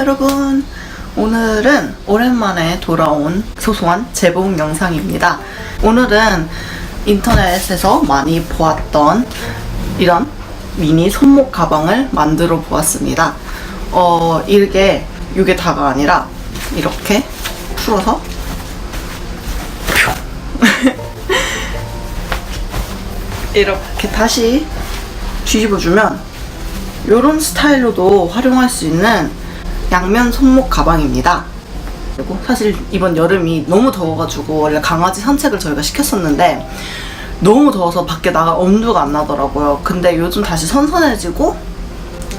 여러분. 오늘은 오랜만에 돌아온 소소한 제복 영상입니다. 오늘은 인터넷에서 많이 보았던 이런 미니 손목 가방을 만들어 보았습니다. 어 이게 이게 다가 아니라 이렇게 풀어서 이렇게 다시 뒤집어주면 이런 스타일로도 활용할 수 있는 양면 손목 가방입니다. 그리고 사실 이번 여름이 너무 더워가지고 원래 강아지 산책을 저희가 시켰었는데 너무 더워서 밖에 나가 엄두가 안 나더라고요. 근데 요즘 다시 선선해지고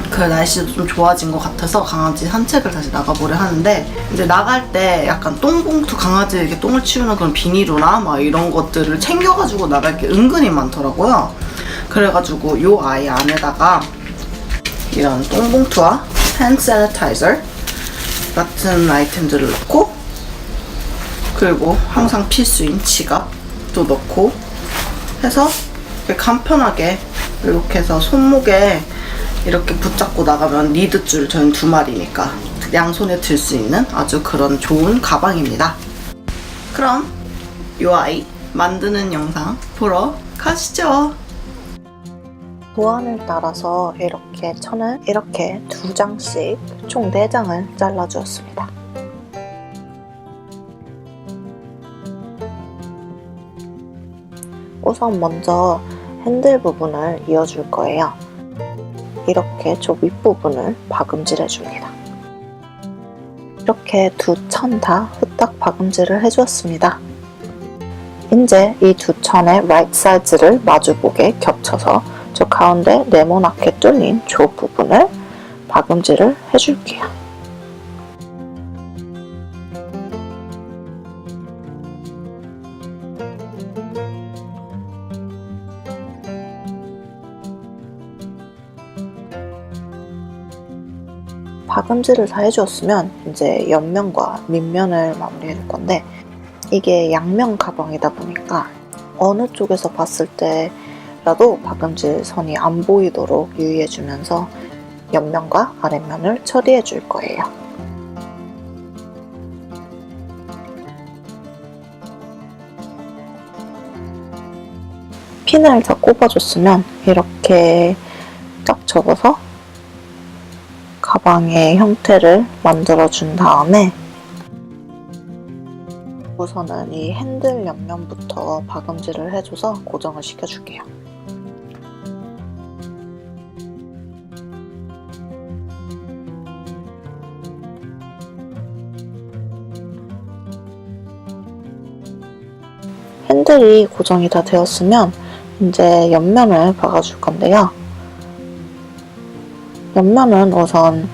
그 날씨도 좀 좋아진 것 같아서 강아지 산책을 다시 나가보려 하는데 이제 나갈 때 약간 똥봉투 강아지 이렇게 똥을 치우는 그런 비닐이나 막 이런 것들을 챙겨가지고 나갈 게 은근히 많더라고요. 그래가지고 요 아이 안에다가 이런 똥봉투와 핸드 세니타이저 같은 아이템들을 넣고 그리고 항상 필수인 지갑도 넣고 해서 간편하게 이렇게 해서 손목에 이렇게 붙잡고 나가면 리드줄 저는 두 마리니까 양손에 들 수 있는 아주 그런 좋은 가방입니다. 그럼 이 아이 만드는 영상 보러 가시죠. 도안을 따라서 이렇게 천을 이렇게 두 장씩 총네 장을 잘라주었습니다. 우선 먼저 핸들 부분을 이어줄 거예요. 이렇게 저 윗부분을 박음질 해줍니다. 이렇게 두 천 다 후딱 박음질을 해주었습니다. 이제 이 두 천의 right side를 마주보게 겹쳐서 저 가운데 네모나게 뚫린 저 부분을 박음질을 해줄게요. 박음질을 다 해주었으면 이제 옆면과 밑면을 마무리해 줄 건데 이게 양면 가방이다 보니까 어느 쪽에서 봤을 때 라도 박음질 선이 안 보이도록 유의해주면서 옆면과 아랫면을 처리해 줄 거예요. 핀을 다 꼽아줬으면 이렇게 쫙 접어서 가방의 형태를 만들어 준 다음에 우선은 이 핸들 옆면부터 박음질을 해줘서 고정을 시켜줄게요. 핸들이 고정이 다 되었으면 이제 옆면을 박아줄 건데요. 옆면은 우선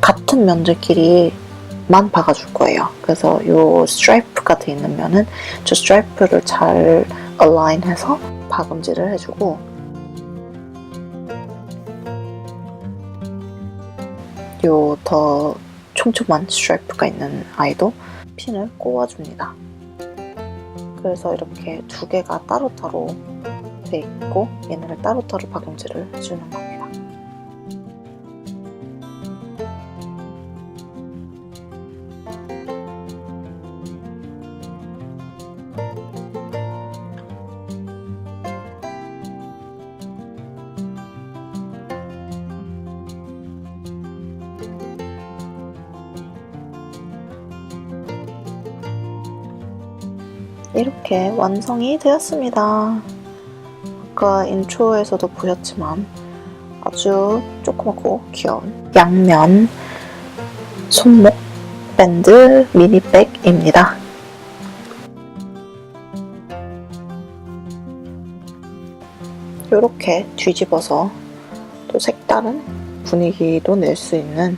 같은 면들끼리만 박아줄 거예요. 그래서 이 스트라이프가 돼 있는 면은 저 스트라이프를 잘 얼라인해서 박음질을 해주고 요 더 촘촘한 스트라이프가 있는 아이도 핀을 꼽아줍니다. 그래서 이렇게 두 개가 따로따로 돼 있고 얘네를 따로따로 박음질을 해주는 겁니다. 이렇게 완성이 되었습니다. 아까 인트로에서도 보셨지만 아주 조그맣고 귀여운 양면 손목 밴드 미니백입니다. 이렇게 뒤집어서 또 색다른 분위기도 낼 수 있는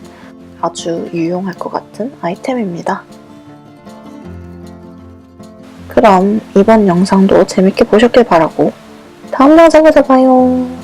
아주 유용할 것 같은 아이템입니다. 그럼 이번 영상도 재밌게 보셨길 바라고 다음 영상에서 봐요.